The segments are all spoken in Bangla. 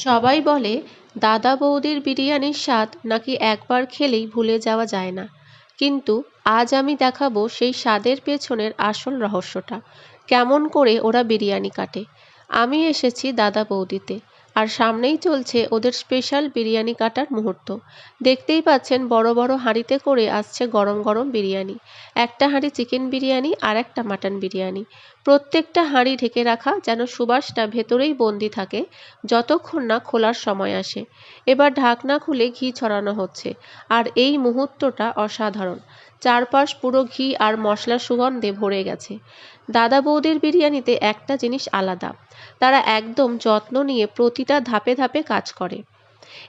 সবাই বলে, দাদা বৌদির বিরিয়ানির স্বাদ নাকি একবার খেলেই ভুলে যাওয়া যায় না। কিন্তু আজ আমি দেখাবো সেই স্বাদের পেছনের আসল রহস্যটা। কেমন করে ওরা বিরিয়ানি কাটে। আমি এসেছি দাদা বৌদিতে। আর সামনেই চলছে ওদের স্পেশাল বিরিয়ানি কাটার মুহূর্ত। দেখতেই পাচ্ছেন বড় বড় হাঁড়িতে করে আসছে গরম গরম বিরিয়ানি। একটা হাঁড়ি চিকেন বিরিয়ানি আর একটা মাটন বিরিয়ানি। প্রত্যেকটা হাঁড়ি ঢেকে রাখা যেন সুবাসটা ভেতরেই বন্দি থাকে, যতক্ষণ না খোলার সময় আসে। এবার ঢাকনা খুলে ঘি ছড়ানো হচ্ছে। আর এই মুহূর্তটা অসাধারণ। চারপাশ পুরো ঘি আর মশলার সুগন্ধে ভরে গেছে। দাদা বৌদির বিরিয়ানিতে একটা জিনিস আলাদা। তারা একদম যত্ন নিয়ে প্রতিটা ধাপে ধাপে কাজ করে।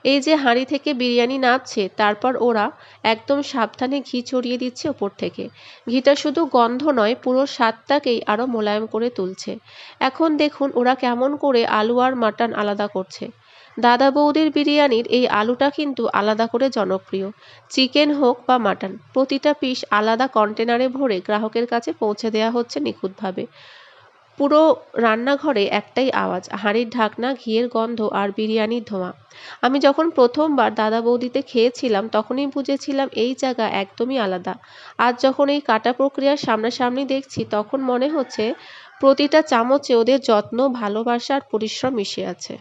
এই যে হাঁড়ি থেকে বিরিয়ানি নামছে তারপর ওরা একদম সাবধানে ঘি ছড়িয়ে দিচ্ছে ওপর থেকে। ঘিটা শুধু গন্ধ নয়, পুরো স্বাদটাকেই আরও মোলায়েম করে তুলছে। এখন দেখুন ওরা কেমন করে আলু আর মাটন আলাদা করছে। দাদা বৌদির বিরিয়ানির এই আলুটা কিন্তু আলাদা করে জনপ্রিয়। চিকেন হোক বা মাটন, প্রতিটা পিস আলাদা কন্টেনারে ভরে গ্রাহকের কাছে পৌঁছে দেওয়া হচ্ছে নিখুঁতভাবে। পুরো রান্নাঘরে একটাই আওয়াজ, হাঁড়ির ঢাকনা, ঘিয়ের গন্ধ আর বিরিয়ানির ধোঁয়া। আমি যখন প্রথমবার দাদা বৌদিতে খেয়েছিলাম, তখনই বুঝেছিলাম এই জায়গা একদমই আলাদা। আজ যখন এই কাটা প্রক্রিয়ার সামনাসামনি দেখছি, তখন মনে হচ্ছে প্রতিটা চামচে ওদের যত্ন, ভালোবাসা আর পরিশ্রম মিশে আছে।